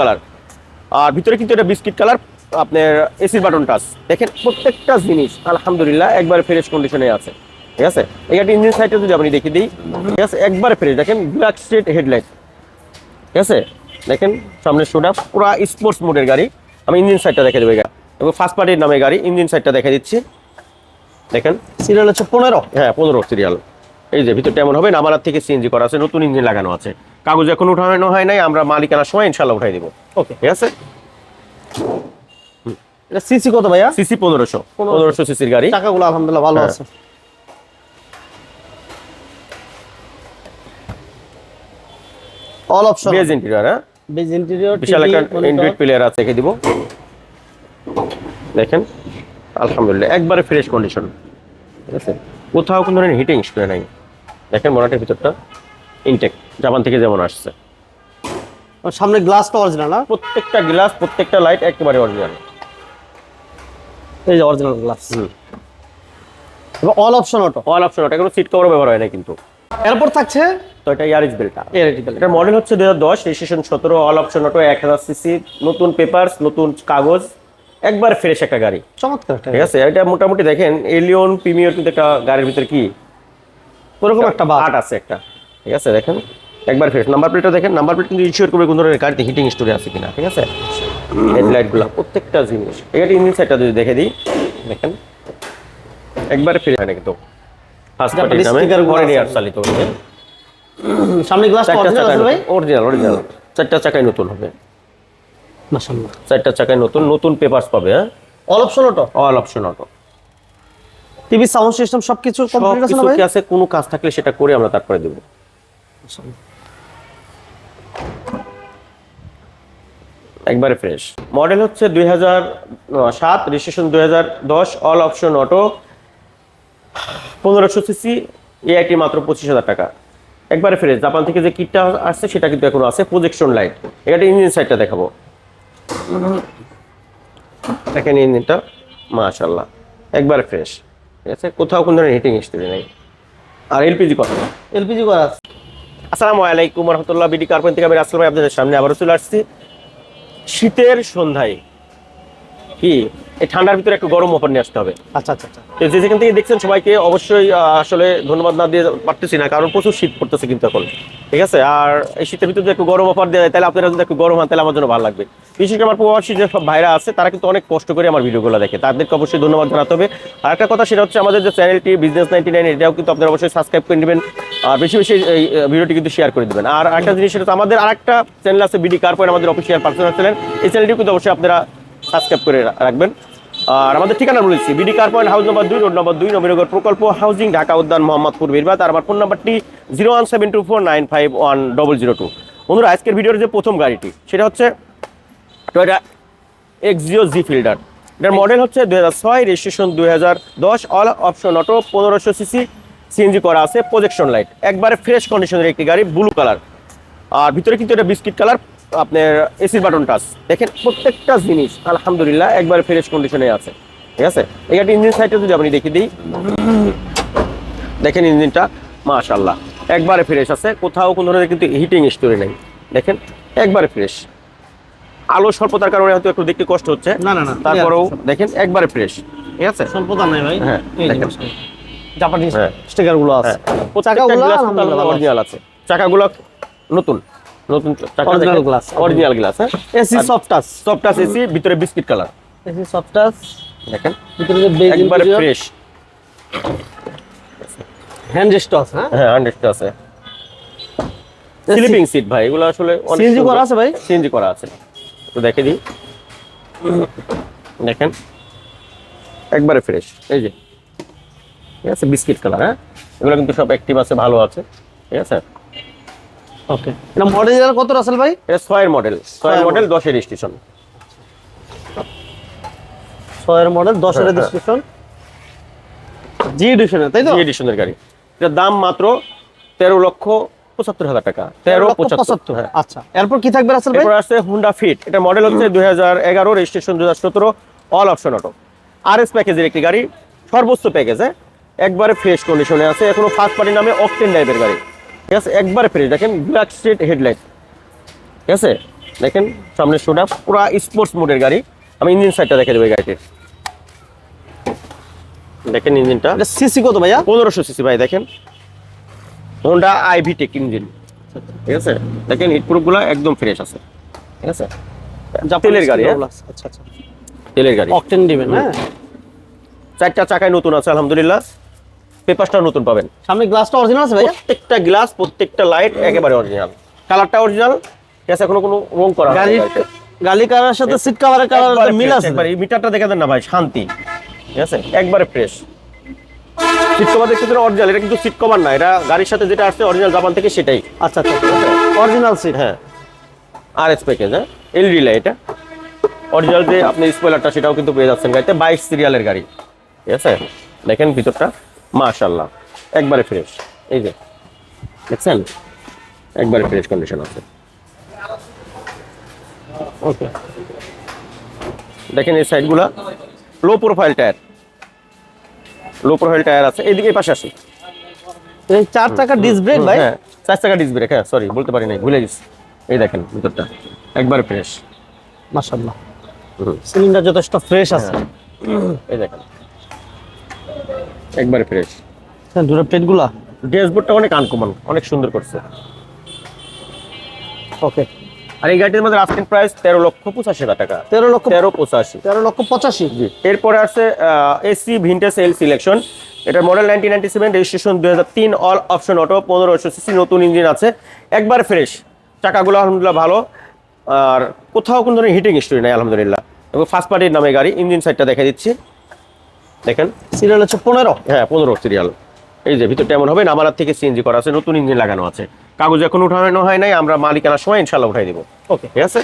Colour আর ভিতরে কিন্তু এটা বিস্কিট কালার আপনার এসির বাটন টাচ দেখেন প্রত্যেকটা জিনিস আলহামদুলিল্লাহ একবার ফ্রেশ কন্ডিশনে আছে। ঠিক আছে? গাড়ি ইঞ্জিন সাইডটা যদি আপনি দেখিয়ে দিই ঠিক আছে? একবার ফ্রেশ দেখেন ব্ল্যাক স্ট্রেট হেডলাইট ঠিক আছে? দেখেন সামনে শোটা পুরো স্পোর্টস মোডের গাড়ি। আমি ইঞ্জিন সাইডটা দেখে দেবো গাড়ি। এবং ফার্স্ট পার্টির নামে গাড়ি ইঞ্জিন সাইডটা দেখে দিচ্ছি। দেখেন? সিরিয়াল হচ্ছে পনেরো। হ্যাঁ পনেরো সিরিয়াল এই যে ভিতরটা এমন হবে নামারার থেকে সিএনজি করা আছে নতুন ইঞ্জিন লাগানো আছে। কাগজ এখন উঠানো হয় নাই আমরা মালিকানার সময় ইনশাল্লাহ উঠাই দিব। ওকে। ঠিক আছে? এটা সিসি কত ভাইয়া? সিসি পনেরোশো। পনেরোশো। সিসির গাড়ি। টাকাগুলো আলহামদুলিল্লাহ ভালো হ্যাঁ। আছে। অল অপশন বেজ ইন্টেরিয়র হ্যাঁ? বেজ ইন্টেরিয়র বিশাল একটা ইন্ডুইট প্লেয়ার আছে রেখে দিব। দেখেন আলহামদুলিল্লাহ একবারে ফ্রেশ কন্ডিশন ঠিক আছে? কোথাও কোনো ধরনের হিটিং স্প্রে নাই। দেখেন মনাটের ভিতরটা। ইনটেক জাপান থেকে যেমন আসছে। সামনে গ্লাসটা অরিজিনাল না? প্রত্যেকটা গ্লাস প্রত্যেকটা লাইট একেবারে অরিজিনাল এই যে অরিজিনাল গ্লাস এবং all option auto all option ওটা কোনো সিট কভারও ব্যবহার হয় না কিন্তু। এরপর থাকছে? তো এটা ইয়ারিস বেলটা এরিটিক্যাল এটা মডেল হচ্ছে দুই হাজার দশ রেজিস্ট্রেশন সতেরো অল অপশন অটো এক হাজার সিসি নতুন পেপারস নতুন কাগজ একবার ফ্রেশ একটা গাড়ি। চমৎকার ঠিক আছে? এটা মোটামুটি দেখেন এলিয়ন প্রিমিয়র কিন্তু একটা গাড়ির ভিতরে কি? ওরকম একটা আট আছে একটা। ঠিক আছে দেখেন। একবার ফ্রেশ নাম্বার প্লেটটা দেখেন। নাম্বার প্লেট কিন্তু ইনশিওর করবে কোন ধরনের গাড়িতে হিটিং স্টোরি আছে কিনা ঠিক আছে? হেডলাইটগুলো প্রত্যেকটা জিনিস। এটা ইঞ্জিন সাইডটা যদি দেখে দিই দেখেন। একবারে ফ্রেশ হয় না কিন্তু ফার্স্ট পার্টি নামে ফরেন। চালিত হবে সামনে আছে ভাই? অরিজিনাল অরিজিনাল চারটা চাকায় নতুন হবে। মাশাআল্লাহ। চারটা চাকায় নতুন নতুন পেপারস পাবে হ্যাঁ? All option auto all option auto TV sound system সবকিছু কমপ্লিট আছে না ভাই? আছে কোনো কাজ থাকলে সেটা করে আমরা তারপরে দেবো। একবারে ফ্রেশ মডেল হচ্ছে দুই হাজার সাত রেজিস্ট্রেশন দুই হাজার দশ অল অপশন অটো পনেরোশো সিসি এআইটি মাত্র পঁচিশ হাজার টাকা। একবারে ফ্রেশ জাপান থেকে যে কিটটা আসছে সেটা কিন্তু এখনও আছে প্রজেকশন লাইট এটা ইঞ্জিন সাইডটা দেখাবো। দেখেন ইঞ্জিনটা মাশাল্লাহ একবারে ফ্রেশ ঠিক আছে? কোথাও কোনো ধরনের হিটিং হিস্ট্রি নেই। আর এলপিজি কথা এলপিজি করা আছে। আসসালামু আলাইকুম রহমতুল্লাহ, বিডি কার্পন থেকে আমি রাসেল ভাই আপনাদের সামনে আবারও চলে আসছি। শীতের সন্ধ্যায়, কি? এই ঠান্ডার ভিতরে একটু গরম অফার নিয়ে আসতে হবে। আচ্ছা আচ্ছা আচ্ছা। তো যে যেখান থেকে দেখছেন সবাইকে অবশ্যই আসলে ধন্যবাদ না দিয়ে পারতেছি না কারণ প্রচুর শীত পড়তেছে কিন্তু এখন। ঠিক আছে? আর এই শীতের ভিতরে যদি একটু গরম অফার দেওয়া যায় তাহলে আপনারা যদি একটু গরম হন তাহলে আমার জন্য ভালো লাগবে। বিশেষ করে আমার প্রবাসী যে সব ভাইরা আছে তারা কিন্তু অনেক কষ্ট করে আমার ভিডিওগুলো দেখে। তাদেরকে অবশ্যই ধন্যবাদ জানাতে হবে। আর একটা কথা সেটা হচ্ছে আমাদের যে চ্যানেলটি বিজনেস নাইনটি নাইন এটাও কিন্তু আপনারা অবশ্যই সাবস্ক্রাইব করে নেবেন। আর বেশি বেশি এই ভিডিওটি কিন্তু শেয়ার করে দেবেন। আর একটা জিনিস সেটা আমাদের আরেকটা চ্যানেল আছে বিডি কার পয়েন্ট আমাদের অফিসিয়াল পার্সোনাল চ্যানেল এই চ্যানেলটিও কিন্তু অবশ্যই আপনারা সাবস্ক্রাইব করে রাখবেন। আর আমাদের ঠিকানা বলেছি BD car point house number দুই, রোড নম্বর দুই, নবীনগর প্রকল্প হাউজিং, ঢাকা উদ্যান, মোহাম্মদপুর। বীরবাদ আর আমার ফোন নাম্বারটি zero one seven two four nine five one double zero two. বন্ধুরা, আজকের ভিডিওর যে প্রথম গাড়িটি, সেটা হচ্ছে টয়টা এক্সিও জি ফিল্ডার এটার মডেল হচ্ছে দু হাজার ছয় রেজিস্ট্রেশন দুই হাজার দশ অল অপশন অটো পনেরোশো সিসি সিএনজি করা আছে প্রজেকশন লাইট একবারে ফ্রেশ কন্ডিশনের একটি গাড়ি ব্লু কালার আর ভিতরে কিন্তু এটা বিস্কিট কালার আপনার এসির বাটন টাচ দেখেন প্রত্যেকটা জিনিস আলহামদুলিল্লাহ একবারে ফ্রেশ কন্ডিশনে আছে। ঠিক আছে? এই গাড়ি ইঞ্জিন সাইডটা যদি আপনি দেখিয়ে দিই। দেখেন ইঞ্জিনটা মাশাল্লাহ একবারে ফ্রেশ আছে। কোথাও কোনো ধরনের কিন্তু হিটিং স্টোরি নেই। দেখেন একবারে ফ্রেশ আলো স্বল্পতার কারণে হয়তো একটু দেখতে কষ্ট হচ্ছে। না, না, না, তারপরেও দেখেন একবারে ফ্রেশ ঠিক আছে? স্বল্পতা নাই ভাই। হ্যাঁ, দেখেন। জাপানিজ হ্যাঁ। স্টিকারগুলো আছে। চাকাগুলো চাকাগুলো অরিজিনাল আছে। চাকাগুলো নতুন। নতুন Original glass। অরিজিনাল গ্লাস হ্যাঁ? AC soft touch soft touch AC ভিতরে biscuit colour AC soft touch দেখেন। ভিতরে যে বেজ একবারে ফ্রেশ হ্যান্ড রেস্ট আছে হ্যাঁ? হ্যাঁ হান্ড্রেড আছে। স্লিপিং সিট ভাই এগুলো আসলে CNG করা আছে ভাই? সিএনজি করা আছে। তো দেখে দিই। দেখেন। একবারে ফ্রেশ এই যে। ঠিক আছে বিস্কিট কালার হ্যাঁ? এগুলো কিন্তু সব অ্যাক্টিভ আছে ভালো আছে। ঠিক আছে? ওকে এটা মডেল কত রাসেল ভাই? এটা ছয়ের মডেল ছয়ের মডেল দশের স্টেশন ছয়ের মডেল দশের হ্যাঁ। জি তাই তো? জি এডিশনের গাড়ি। এটার দাম মাত্র তেরো লক্ষ পঁচাত্তর হাজার টাকা। তেরো পঁচাত্তর হ্যাঁ। আচ্ছা এরপর কি থাকবে রাসেল ভাই? আছে হুন্ডা ফিট এটা মডেল হচ্ছে দুই হাজার এগারো রেজিস্ট্রেশন দুই হাজার সতেরো all option auto R S প্যাকেজের একটি গাড়ি সর্বোচ্চ প্যাকেজে একবারে ফ্রেশ কন্ডিশনে আছে এখনও ফার্স্ট পার্টি নামে অকটেন টাইপের গাড়ি। ঠিক আছে? একবারে ফ্রেশ দেখেন ব্ল্যাক স্ট্রেট হেডলাইট ঠিক আছে? দেখেন সামনে শোটা পুরা স্পোর্টস মোডের গাড়ি। আমি ইঞ্জিন সাইডটা দেখে দেবো এই গাড়িটির দেখেন ইঞ্জিনটা সিসি কত ভাইয়া? পনেরোশো সিসি ভাই দেখেন। হোন্ডা আইভি টেক ইঞ্জিন ঠিক আছে? দেখেন হিট প্রুফগুলো একদম ফ্রেশ আছে। ঠিক আছে? তেলের গাড়ি হ্যাঁ? আচ্ছা আচ্ছা। তেলের গাড়ি। অকটেন দিবেন হ্যাঁ? চারটা চাকায় নতুন আছে আলহামদুলিল্লাহ। পেপারটা নতুন পাবেন। সামনে গ্লাসটা অরিজিনাল আছে ভাইয়া? প্রত্যেকটা গ্লাস প্রত্যেকটা লাইট একেবারে অরিজিনাল কালারটা অরিজিনাল আছে এখনও কোনো রং করা গাড়ির গাড়িতে। কালারের সাথে সিট কভারের কালার মিল আছে একবারে এই মিটারটা দেখে দেন না ভাই শান্তি। ঠিক আছে একবারে ফ্রেশ সিট কভার দেখতে অরিজিনাল এটা কিন্তু সিট কভার না এটা গাড়ির সাথে যেটা আসছে অরিজিনাল জাপান থেকে সেটাই। আচ্ছা আচ্ছা অরিজিনাল সিট হ্যাঁ। আর এস প্যাকেজ হ্যাঁ? এলডি লাইট অরিজিনাল যে আপনি স্পয়লারটা সেটাও কিন্তু পেয়ে যাচ্ছেন গাড়িতে। বাইশ সিরিয়ালের গাড়ি। ঠিক আছে? দেখেন ভিতরটা। মাশাল্লাহ একবারে ফ্রেশ এই যে দেখছেন? একবারে ফ্রেশ কন্ডিশন আছে। ওকে দেখেন এই সাইডগুলা low profile tyre low profile tyre আছে। এইদিকে এই পাশে আসি। এই চার চাকা ডিস্ক ব্রেক ভাই? হ্যাঁ চার চাকা ডিস ব্রেক হ্যাঁ সরি বলতে পারি নাই ভুলে গেছি। এই দেখেন ভিতরটা। একবার ফ্রেশ মাশাআল্লাহ। সিলিন্ডার যথেষ্ট ফ্রেশ আছে। এই দেখেন। একবার ফ্রেশ হ্যাঁ দুটো প্লেটগুলা ড্যাশবোর্ডটা অনেক আনকমন অনেক সুন্দর করছে। ওকে আর এই গাড়িটির মধ্যে আস্কিং প্রাইস তেরো লক্ষ পঁচাশি হাজার টাকা। তেরো লক্ষ তেরো পঁচাশি। তেরো লক্ষ পঁচাশি। জি। এরপরে আছে এসি ভিন্টেজ এল সিলেকশন এটার model nineteen ninety seven registration দুই হাজার তিন অল অপশন অটো পনেরোশো সিসি নতুন ইঞ্জিন আছে। একবার ফ্রেশ চাকাগুলো আলহামদুলিল্লাহ ভালো। আর কোথাও কোনো ধরনের হিটিং হিস্ট্রি নাই আলহামদুলিল্লাহ। এবং ফার্স্ট পার্টির নামে গাড়ি ইঞ্জিন সাইডটা দেখে দিচ্ছি। দেখেন? সিরিয়াল হচ্ছে পনেরো। হ্যাঁ পনেরো সিরিয়াল এই যে ভিতরটা এমন হবে নামারার থেকে সিএনজি করা আছে নতুন ইঞ্জিন লাগানো আছে। কাগজ এখন উঠানো হয় নাই আমরা মালিকানার সময় ইনশাল্লাহ উঠাই দিব। ওকে ঠিক আছে?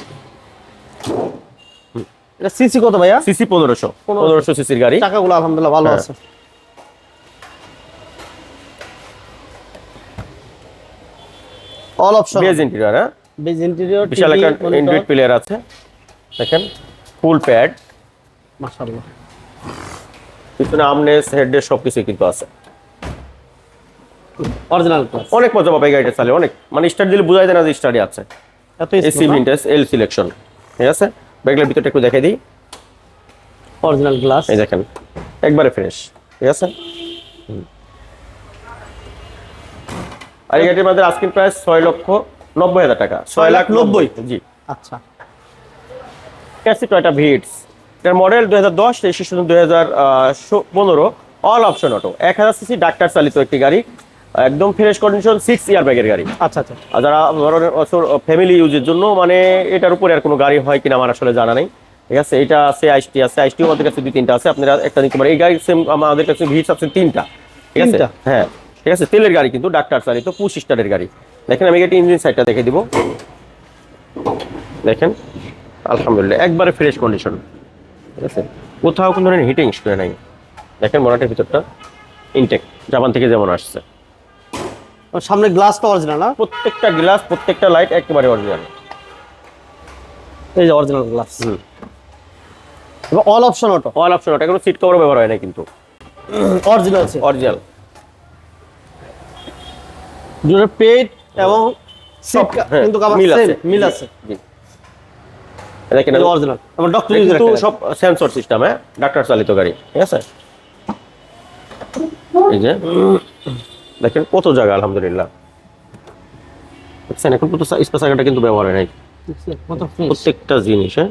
সিসি কত ভাইয়া? সিসি পনেরোশো। পনেরোশো। সিসির গাড়ি। চাকাগুলো আলহামদুলিল্লাহ ভালো হ্যাঁ। আছে। অল অপশন বেজ ইন্টেরিয়র হ্যাঁ? বেজ ইন্টেরিয়র বিশাল একটা এন্ড্রয়েড প্লেয়ার আছে। দেখেন ফুল প্যাড মাশাআল্লাহ। পিছনে আমনেস হেডডেস সবকিছু কিন্তু আছে। অরিজিনাল ক্লাস অনেক মজা পাবে গাড়িটা চালে অনেক। মানে স্টার্ট দিলে বোঝাই যায় না যে স্টার্টে আছে। এত এসি ভিন্টেজ এল সিলেকশন ঠিক আছে? ব্যাগলের ভিতরটা একটু দেখে দিই। অরিজিনাল গ্লাস এই দেখেন একবারে ফ্রেশ ঠিক আছে? আর এই গাড়িটির মধ্যে আস্কিং প্রাইস ছয় লক্ষ নব্বই হাজার টাকা। ছয় লাখ নব্বই। জি। আচ্ছা। ক্যাসি টয়টা ভিটস এটার মডেল দুই হাজার দশ রেজিস্ট্রেশন দুই হাজার পনেরো অল অপশন অটো এক হাজার সিসি ডাক্তার চালিত একটি গাড়ি একদম ফ্রেশ কন্ডিশন সিক্স ইয়ার ব্যাগের গাড়ি। আচ্ছা আচ্ছা। আর যারা ধরেন ফ্যামিলি ইউজের জন্য মানে এটার উপরে আর কোনো গাড়ি হয় কিনা আমার আসলে জানা নেই। ঠিক আছে এটা আছে আইসটি আছে আইসটি আমাদের কাছে দুই তিনটা আছে। আপনারা একটা নিতে পারেন। এই গাড়ি সেম আমাদের কাছে ভিটস আছে তিনটা। ঠিক আছে? হ্যাঁ। ঠিক আছে তেলের গাড়ি কিন্তু ডাক্তার চালিত পুশ স্টারের গাড়ি। দেখেন আমি এটা ইঞ্জিন সাইডটা দেখে দিব। দেখেন আলহামদুলিল্লাহ একবারে ফ্রেশ কন্ডিশন ঠিক আছে? কোথাও কোনো ধরনের হিটিং করে নাই। দেখেন মনাটের ভিতরটা ইনটেক জাপান থেকে যেমন আসছে। সামনে গ্লাসটা অরিজিনাল না? প্রত্যেকটা গ্লাস প্রত্যেকটা লাইট একেবারে অরিজিনাল এই যে অরিজিনাল গ্লাস হুম। এবং all option auto all option ওটা কোনো সিট কভার ব্যবহার হয় না কিন্তু। অরিজিনাল আছে অরিজিনাল দুটো পেট এবং সিট হ্যাঁ, কিন্তু মিল আছে। মিল আছে। জি। দেখেন অরিজিনাল এবং ডক্টর এটা কিন্তু সব সেন্সর সিস্টেম হ্যাঁ? ডাক্তার চালিত গাড়ি ঠিক আছে? এই যে দেখেন কত জায়গা আলহামদুলিল্লাহ। দেখছেন এখন তো স্পেশালটা কিন্তু ব্যবহার হয় নাই প্রত্যেকটা জিনিস হ্যাঁ?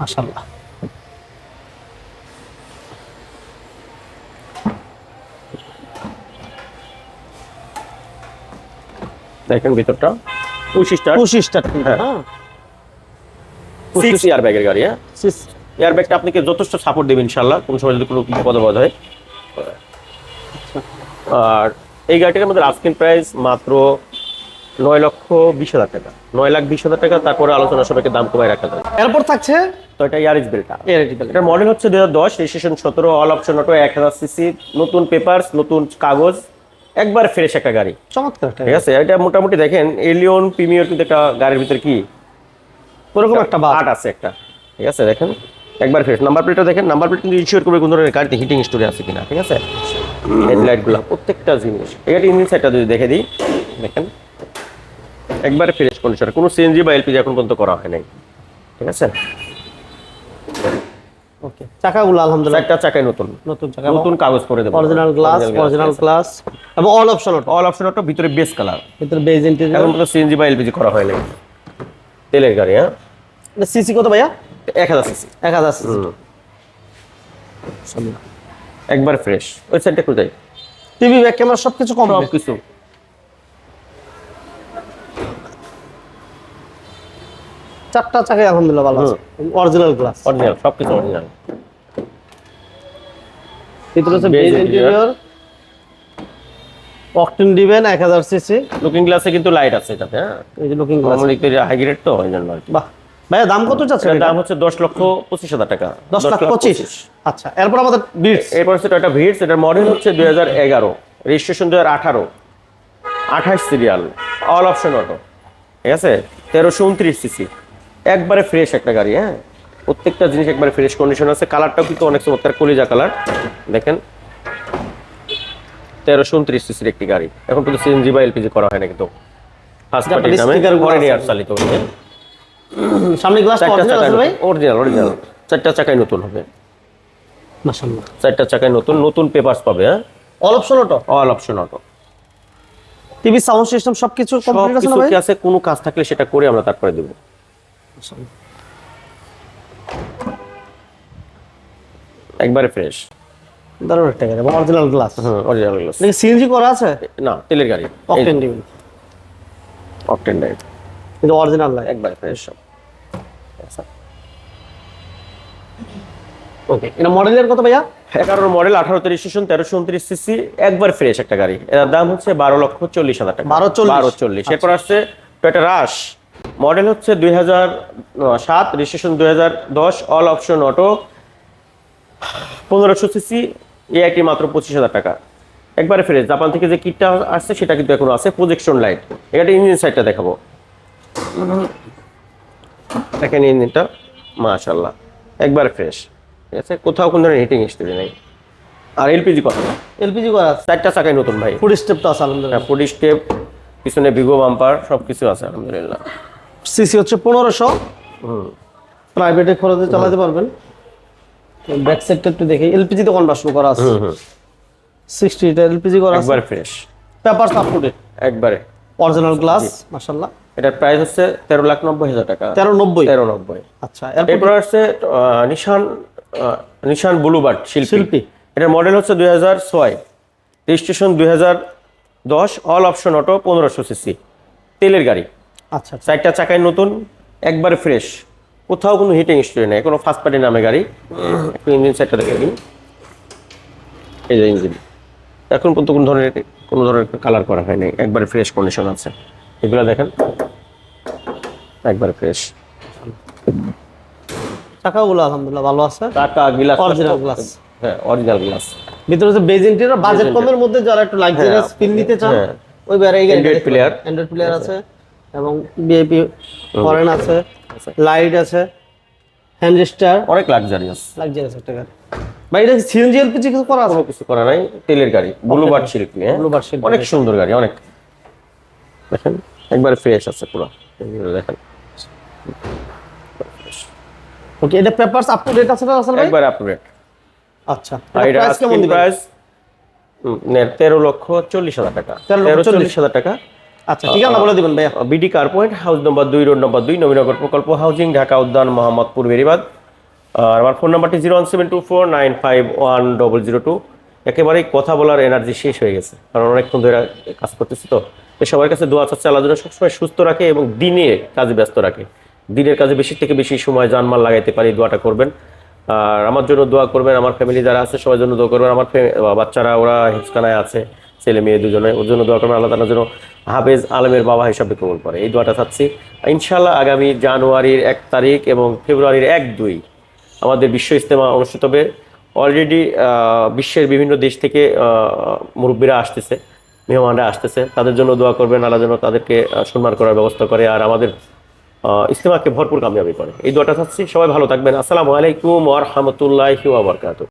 মাশাআল্লাহ। দেখেন ভিতরটা। পঁচিশ স্টার পঁচিশ হ্যাঁ। সিক্স ইয়ার ব্যাগের গাড়ি হ্যাঁ? এয়ার ব্যাগটা আপনাকে যথেষ্ট সাপোর্ট দেবে ইনশাল্লাহ কোন সময় যদি কোনো বিপদ আপদ হয়। আর এই গাড়িটার মধ্যে আস্কিং প্রাইস মাত্র নয় লক্ষ বিশ হাজার টাকা। নয় লাখ বিশ হাজার টাকা তারপরে আলোচনা সবাইকে দাম কমায় রাখা এরপর থাকছে? তো এটা বেলটা এটার মডেল হচ্ছে দুই হাজার দশ রেজিস্ট্রেশন সতেরো অল অপশন অটো এক হাজার সিসি নতুন পেপারস নতুন কাগজ একবার ফ্রেশ একটা গাড়ি। চমৎকার ঠিক আছে? এটা মোটামুটি দেখেন এলিয়ন প্রিমিয়র কিন্তু একটা গাড়ির ভিতরে কি? ওরকম একটা বাদ আট আছে একটা। ঠিক আছে দেখেন। একবার ফ্রেশ নাম্বার প্লেটটা দেখেন। নাম্বার প্লেট কিন্তু ইনশিওর করবে কোন ধরনের গাড়িতে হিটিং স্টোরি আছে কিনা ঠিক আছে? হেডলাইটগুলো প্রত্যেকটা জিনিস। এটা ইঞ্জিন সাইডটা যদি দেখে দিই দেখেন। একবারে ফ্রেশ কন্ডিশন কোনো সিএনজি বা এলপিজি এখন পর্যন্ত করা হয় নাই। ঠিক আছে? ওকে চাকাগুলো আলহামদুলিল্লাহ। চারটা চাকায় নতুন। নতুন চাকা। নতুন কাগজ করে দেবো। অরিজিনাল গ্লাস অরিজিনাল গ্লাস এবং অল অপশন অল অপশন একটা ভিতরে বেস কালার ভিতরে বেজ ইন্টেরিয়র এখন পর্যন্ত সিএনজি বা এলপিজি করা হয় নাই। তেলের গাড়ি হ্যাঁ? সিসি কত ভাইয়া? এক হাজার সিসি। এক হাজার সিসি। একবার ফ্রেশ। ওই সাইডটা একটু যাই টিভি ব্যাক ক্যামেরা সবকিছু কম সব কিছু চারটা চাকাই আলহামদুলিল্লাহ ভালো আছে। অরিজিনাল গ্লাস অরিজিনাল সব কিছু অরিজিনাল ভিতরে হচ্ছে বেজ ইন্টেরিয়র অকটেন দিবেন এক হাজার সিসি লুকিং গ্লাসে কিন্তু লাইট আছে এটাতে হ্যাঁ? এই যে looking glass normally high grade তো ওই জন্য বাহ। ভাইয়া দাম কত চাচ্ছে এটার দাম হচ্ছে দশ লক্ষ পঁচিশ হাজার টাকা। দশ লাখ পঁচিশ। আচ্ছা এরপর আমাদের বিটস এরপর হচ্ছে টয়টা ভিটস এটার মডেল হচ্ছে দুই হাজার এগারো। রেজিস্ট্রেশন দুই হাজার আঠারো। আঠাশ সিরিয়াল অল অপশন অটো ঠিক আছে? তেরোশো উনত্রিশ সিসি একবারে ফ্রেশ একটা গাড়ি হ্যাঁ? প্রত্যেকটা জিনিস একবারে ফ্রেশ কন্ডিশন আছে। কালারটাও কিন্তু অনেক চমৎকার কলিজা কালার দেখেন। তেরোশো উনত্রিশ সিসির একটি গাড়ি। এখন কিন্তু সিএনজি বা এলপিজি করা হয় না কিন্তু। সামনে গ্লাস অরিজিনাল অরিজিনাল চারটা চাকায় নতুন হবে। মাশাআল্লাহ। চারটা চাকায় নতুন নতুন পেপারস পাবে হ্যাঁ? All option auto all option auto TV sound system সবকিছু কমপ্লিট আছে না ভাই? আছে? কোনো কাজ থাকলে সেটা করে আমরা তারপরে দেবো। একবারে ফ্রেশ দারুণ একটা গাড়ি এবং অরিজিনাল গ্লাস হুম অরিজিনাল গ্লাস সিএনজি করা আছে? না তেলের গাড়ি। অকটেন অকটেন কিন্তু অরিজিনাল লাগে একবারে ফ্রেশ সব ওকে এটা মডেলের কত ভাইয়া? মডেল আঠারো রেজিস্ট্রেশন তেরোশো উনত্রিশ সিসি একবার ফ্রেশ একটা গাড়ি। এর দাম হচ্ছে বারো লক্ষ চল্লিশ হাজার টাকা। 12,40 বারো চল্লিশ। এরপর আসছে টয়টা রাশ মডেল হচ্ছে দুই হাজার সাত রেজিস্ট্রেশন দুই হাজার দশ অল অপশন অটো পনেরোশো সিসি এআইটি মাত্র পঁচিশ হাজার টাকা। একবারে ফ্রেশ জাপান থেকে যে কিটটা আসছে সেটা কিন্তু এখনও আছে প্রজেকশন লাইট এটা ইঞ্জিন সাইডটা দেখাবো। দেখেন ইঞ্জিনটা মাশাল্লাহ একবারে ফ্রেশ ঠিক আছে? কোথাও কোনো ধরনের হিটিং হিস্ট্রি নেই। আর এলপিজি না এলপিজি করা আছে? চারটা চাকায় নতুন ভাই। ফুড স্টেপ তো আছে আলহামদুলিল্লাহ। ফুড স্টেপ পিছনে বিগো বাম্পার সব কিছু আছে আলহামদুলিল্লাহ। সিসি হচ্ছে পনেরোশো। হুম। প্রাইভেটে খরচে চালাতে পারবেন। ব্যাক সাইডটা একটু দেখি। এলপিজি তো কনভার্সন করা আছে? সিক্সটি এটা এলপিজি করা আছে? একবার ফ্রেশ টু ডেট একবারে। অরিজিনাল গ্লাস মাশাআল্লাহ। এটার প্রাইস হচ্ছে তেরো লাখ নব্বই হাজার টাকা। তেরো নব্বই? তেরো নব্বই। আচ্ছা এরপর আসছে নিশান নিশান ব্লুবার্ড শিল্পী। শিল্পী। এটার মডেল হচ্ছে দুই হাজার ছয়। রেজিস্ট্রেশন দুই হাজার দশ অল অপশন অটো পনেরোশো সিসি তেলের গাড়ি। আচ্ছা আচ্ছা। চারটা চাকায় নতুন একবারে ফ্রেশ কোথাও কোনো হিটিং স্টোরি নেই কোনো ফার্স্ট পার্টি নামে গাড়ি। একটু ইঞ্জিন সাইডটা দেখে দিন এই যে ইঞ্জিন এখন পর্যন্ত কোনো ধরনের কোনো ধরনের কালার করা হয়নি। একবারে ফ্রেশ কন্ডিশন আছে। এগুলো দেখেন। একবারে ফ্রেশ চাকাগুলো আলহামদুলিল্লাহ ভালো আছে। টাকা গ্লাস Original glass। হ্যাঁ অরিজিনাল গ্লাস ভিতরে হচ্ছে বেজ ইন্টেরিয়র বাজেট কমের মধ্যে যারা একটু লাক্সারিয়াস হ্যাঁ, ফিল নিতে চান হ্যাঁ। ওই বের এই গাড়ি Android অ্যান্ড্রয়েড প্লেয়ার আছে। এবং বিএপি ফরেন আছে আছে। লাইট আছে হ্যান্ড স্টার অনেক লাক্সারিয়াস লাক্সারিয়াস একটা গাড়ি। ভাই এটা সিএনজি এলপিজি কিছু করা আছে? কিছু করা নাই। তেলের গাড়ি ব্লু ব্লুবার্ড শিল্পী হ্যাঁ Bluebird শিল্পী। অনেক সুন্দর গাড়ি অনেক। দেখেন একবারে ফ্রেশ আছে পুরো। দেখেন। ওকে এটা পেপারস আপ টু ডেট আছে না আসলে ভাই? একবারে আপডেট আচ্ছা আর এটা প্রাইস কেমন দিবেন? প্রাইস তেরো লক্ষ চল্লিশ হাজার টাকা। 13 লক্ষ তেরো 40 চল্লিশ হাজার টাকা। আচ্ছা ঠিকানা বলে দিবেন, ভাইয়া। BD car point? House number দুই, রোড নম্বর দুই, নবীনগর প্রকল্প হাউজিং, ঢাকা উদ্যান, মোহাম্মদপুর, বেরিবাদ। আর আমার ফোন নাম্বারটি zero one seven two four nine five one double zero two. একেবারেই কথা বলার এনার্জি শেষ হয়ে গেছে, কারণ অনেকক্ষণ ধরে কাজ করতেছি তো। সবার কাছে দোয়া চাচ্ছে সবসময় সুস্থ রাখে এবং দিনে কাজে ব্যস্ত রাখে। দিনের কাজে বেশি থেকে বেশি সময় জানমাল লাগাইতে পারি, দোয়াটা করবেন। আর আমার জন্য দোয়া করবেন, আমার ফ্যামিলি যারা আছে, সবার জন্য দোয়া করবেন। আমার বাচ্চারা, ওরা হিচকানায় আছে। ছেলে মেয়ে দুজনে, ওর জন্য দোয়া করবেন, আল্লাহ তালা যেন হাফেজ আলমের বাবা হিসাবে কবুল করে। এই দোয়াটা চাচ্ছি। ইনশাল্লাহ আগামী জানুয়ারির এক তারিখ এবং ফেব্রুয়ারির এক দুই আমাদের বিশ্ব ইজতেমা অনুষ্ঠিত হবে। অলরেডি বিশ্বের বিভিন্ন দেশ থেকে মুরব্বীরা আসতেছে, মেহমানরা আসতেছে। তাদের জন্য দোয়া করবেন, আল্লাহ যেন তাদেরকে সম্মান করার ব্যবস্থা করে আর আমাদের ইজতেমাকে ভরপুর কামিয়াবি করে। এই দোয়াটা চাচ্ছি। সবাই ভালো থাকবেন। আসসালামু আলাইকুম ওয়া রাহমাতুল্লাহি ওয়া বারাকাতুহু।